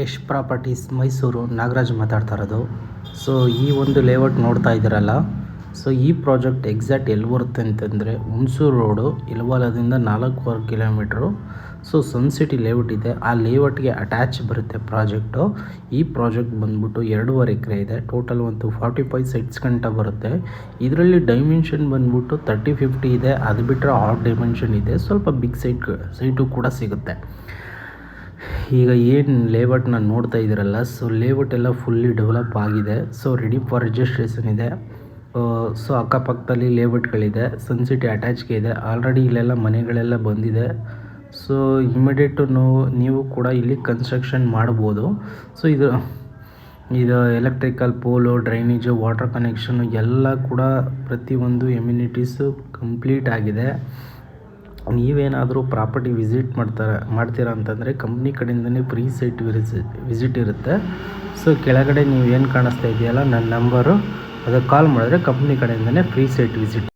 Yash properties Mysuru Nagaraj ಮಾತಾಡ್ತಾ ಇರೋದು. So ಈ ಒಂದು ಲೇಔಟ್ ನೋಡ್ತಾ ಇದ್ದೀರಲ್ಲ. ಸೊ ಈ ಪ್ರಾಜೆಕ್ಟ್ ಎಕ್ಸಾಕ್ಟ್ ಎಲ್ಲಿ ಬರುತ್ತೆ ಅಂತಂದರೆ ಹುಣಸೂರು ರೋಡು ಇಲ್ವಾಲದಿಂದ ನಾಲ್ಕೂವರೆ kilometre so Sun City layout ಇದೆ. ಆ ಲೇಔಟ್ಗೆ ಅಟ್ಯಾಚ್ ಬರುತ್ತೆ ಪ್ರಾಜೆಕ್ಟು ಈ ಪ್ರಾಜೆಕ್ಟ್ ಬಂದ್ಬಿಟ್ಟು ಎರಡೂವರೆ ಎಕರೆ ಇದೆ. ಟೋಟಲ್ ಒಂದು ಫಾರ್ಟಿ ಫೈವ್ ಸೈಟ್ಸ್ ಗಂಟ ಬರುತ್ತೆ. ಇದರಲ್ಲಿ ಡೈಮೆನ್ಷನ್ ಬಂದ್ಬಿಟ್ಟು ತರ್ಟಿ ಫಿಫ್ಟಿ ಇದೆ. ಅದು ಬಿಟ್ಟರೆ ಆಫ್ ಡೈಮೆನ್ಷನ್ ಇದೆ. ಸ್ವಲ್ಪ ಬಿಗ್ ಸೈಟ್ ಸೈಟು ಕೂಡ ಸಿಗುತ್ತೆ. ಈಗ ಏನು ಲೇಔಟ್ನ ನೋಡ್ತಾ ಇದ್ದೀರಲ್ಲ ಸೊ ಲೇಔಟ್ ಎಲ್ಲ ಫುಲ್ಲಿ ಡೆವಲಪ್ ಆಗಿದೆ. ಸೊ ರೆಡಿ ಫಾರ್ ರಿಜಿಸ್ಟ್ರೇಷನ್ ಇದೆ. ಸೊ ಅಕ್ಕಪಕ್ಕದಲ್ಲಿ ಲೇಔಟ್ಗಳಿದೆ ಸನ್ ಸಿಟಿ ಅಟ್ಯಾಚ್ಗೆ ಇದೆ. ಆಲ್ರೆಡಿ ಇಲ್ಲೆಲ್ಲ ಮನೆಗಳೆಲ್ಲ ಬಂದಿದೆ. ಸೊ ಇಮಿಡಿಯೇಟು ನೋ, ನೀವು ಕೂಡ ಇಲ್ಲಿ ಕನ್ಸ್ಟ್ರಕ್ಷನ್ ಮಾಡ್ಬೋದು. ಸೊ ಇದು ಇದು electrical pole drainage water connection ಎಲ್ಲ ಕೂಡ ಪ್ರತಿಯೊಂದು ಎಮ್ಯುನಿಟೀಸು ಕಂಪ್ಲೀಟ್ ಆಗಿದೆ. ನೀವೇನಾದರೂ ಪ್ರಾಪರ್ಟಿ ವಿಸಿಟ್ ಮಾಡ್ತಾರೆ, ಮಾಡ್ತೀರಾ ಅಂತಂದರೆ ಕಂಪ್ನಿ ಕಡೆಯಿಂದನೇ ಪ್ರೀ ಸೈಟ್ ವಿಸಿಟ್ ಇರುತ್ತೆ. ಸೊ ಕೆಳಗಡೆ ನೀವು ಏನು ಕಾಣಿಸ್ತಾ ಇದೆಯಲ್ಲ, ನನ್ನ ನಂಬರು, ಅದಕ್ಕೆ ಕಾಲ್ ಮಾಡಿದ್ರೆ ಕಂಪ್ನಿ ಕಡೆಯಿಂದನೇ ಫ್ರೀ ಸೈಟ್ ವಿಸಿಟ್.